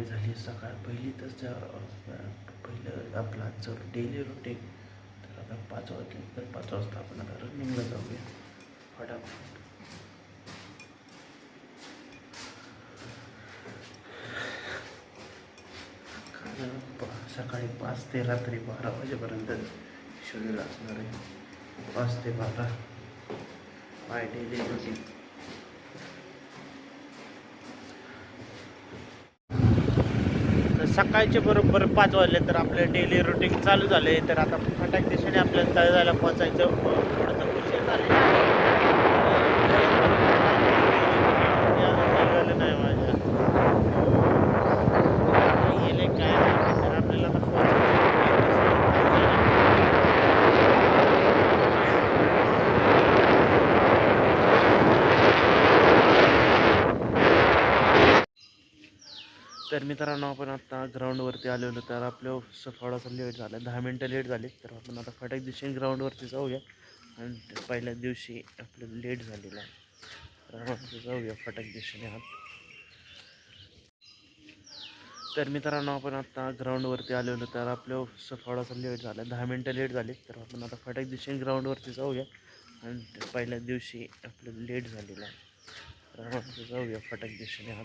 आपली झाली सकाळ. पहिली तर पहिलं आपला जर डेली रुटीन तर आता पाच वाजले तर पाच वाजता आपण आता रनिंगला जाऊया. फटाफट. सकाळी पाच ते रात्री बारा वाजेपर्यंत शरीर असणार आहे. पाच ते बारा. माय डेली रुटीन सकाळचे बरोबर पाच वाजले तर आपलं डेली रुटीन चालू झाले. तर आता फटाक दिशेने आपल्याला तळजायला पोहोचायचं. थोडंसं उशीर झाले निघालं नाही माझ्या गेले काय माहिती, तर आपल्याला आता पोहोचायचं तर मित्रांनो आपण आता ग्राउंडवरती आलेलो. तर आपलं स- थोडासा लेट झाला. दहा मिनटं लेट झाले. तर आपण आता फटाक दिवशी ग्राउंडवरती जाऊया. आणि पहिल्या दिवशी आपलं लेट झालेलं आहे. तर जाऊया फटाक दिवशी तर मित्रांनो आपण आता ग्राउंडवरती आलेलो. तर आपलं स- थोडासा लेट झाला. दहा मिनटं लेट झाले. तर आपण आता फटाक दिवशी ग्राउंडवरती जाऊया. आणि पहिल्या दिवशी आपलं लेट झालेलं आहे. तर जाऊया फटाक दिवशी आहात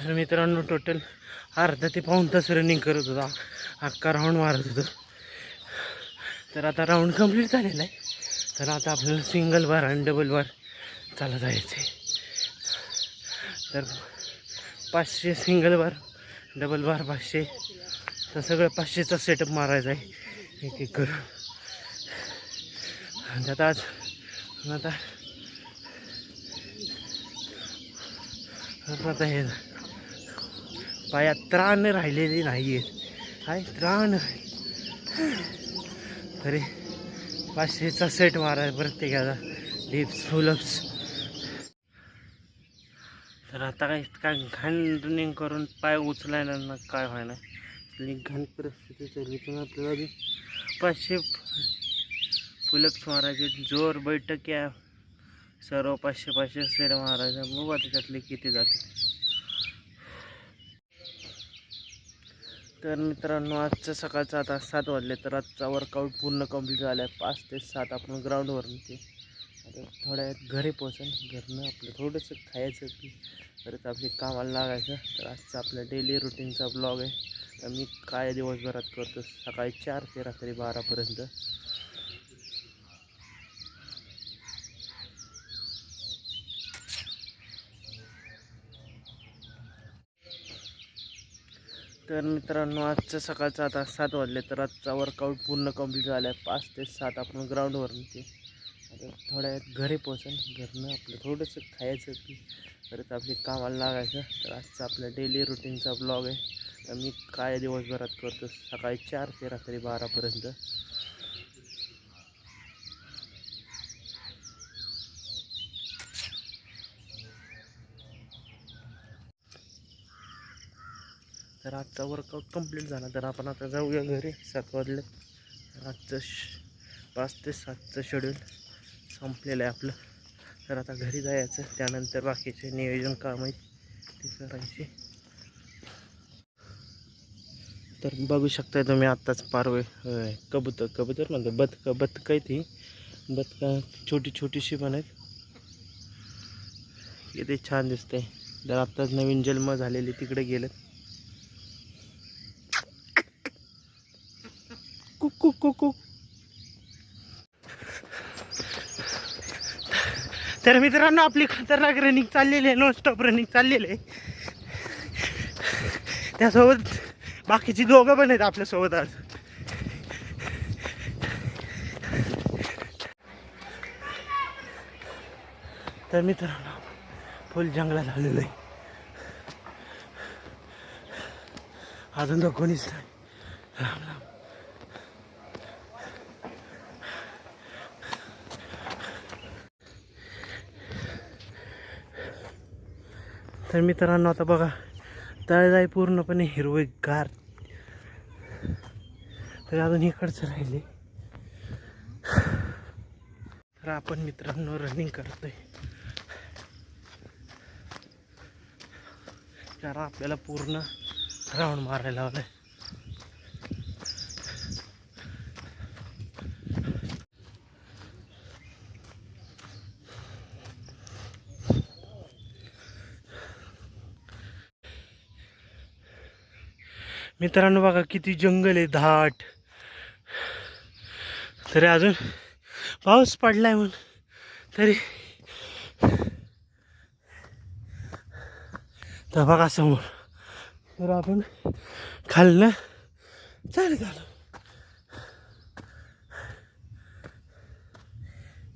तर मित्रांनो टोटल अर्धा ते पाऊण तास रनिंग करत होता. अख्खा राऊंड मारत होतो. तर आता राऊंड कंप्लीट झालेला आहे. तर आता आपल्याला सिंगल बार आणि डबल बार चालत जायचे तर पाचशे सिंगल बार डबल बार पाचशे. तर सगळं पाचशेचा सेटअप मारायचा आहे. एक एक करून. आणि त्यात आज आता आता हे पायात त्राण राहिलेली नाही आहेत काय त्राण. तरी पाचशेचा सेट मारा प्रत्येकाचा. डिप्स फुलप्स तर आता काय काय घाण रनिंग करून पाय उचलायला ना काय व्हायला घाण परिस्थिती चालली आपल्याला बी. पाचशे फुलप्स मारायचे. जोर बैठक या. सर्व पाचशे पाचशे सेट मारायचा. मग त्याच्यातले किती जाते तर मित्रांनो आजचं सकाळचं आता सात वाजले तर आजचा वर्कआउट पूर्ण कंप्लीट झाला आहे पाच ते सात आपण ग्राउंडवर ते आता थोड्या वेळात घरी पोहोचून. घरनं आपलं थोडंसं खायचं की परत आपली कामाला लागायचं. तर आजचा आपल्या डेली रुटीनचा ब्लॉग आहे. तर मी काय दिवसभरात करतो? सकाळी चार ते रात्री बारापर्यंत तर मित्रांनो आजचं सकाळचं आता सात वाजले तर आजचा वर्कआउट पूर्ण कंप्लीट झाला आहे पाच ते सात आपण ग्राउंडवर ते आता थोड्या वेळात घरी पोचन घरनं आपलं थोडंसं खायचं की परत आपली कामाला लागायचं. तर आजचा आपल्या डेली रुटीनचा ब्लॉग आहे. तर मी काय दिवसभरात करतो? सकाळी चार ते रात्री बारापर्यंत. तर आजचा वर्कआउट कंप्लीट झाला. तर आपण आता जाऊया घरी सात वाजले. आजचं श पाच ते सातचं शेड्यूल संपलेलं आहे आपलं. तर आता घरी जायचं त्यानंतर बाकीचे नियोजन काम आहेत ते करायचे. तर बघू शकताय तुम्ही आत्ताच पारवे कबूतर कबूतर म्हणतो बदकं बदकं आहे ती बदका छोटी छोटीशी पण आहेत. किती छान दिसते तर आत्ताच नवीन जन्म झालेली तिकडे गेलेत कुक कुक कुक. कुक तर मित्रांनो आपली खतरनाक रनिंग चाललेली आहे नॉन स्टॉप रनिंग चाललेली आहे. त्यासोबत बाकीची दोघं पण आहेत आपल्यासोबत आज. तर मित्रांनो फुल जंगलात आलेलं आहे. अजून तर कोणीच नाही. लांब लांब तर मित्रांनो आता बघा तळजाई पूर्णपणे हिरवेगार तर अजून इकडचं राहिले. तर आपण मित्रांनो रनिंग करतोय. कारण आपल्याला पूर्ण राऊंड मारायला लावलाय मित्रांनो बघा किती जंगल आहे धाट. तरी अजून पाऊस पडलाय म्हणून. तरी. तर बघा समोर. तर आपण खालनं चालत आलो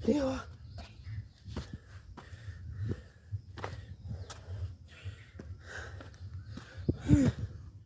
देवा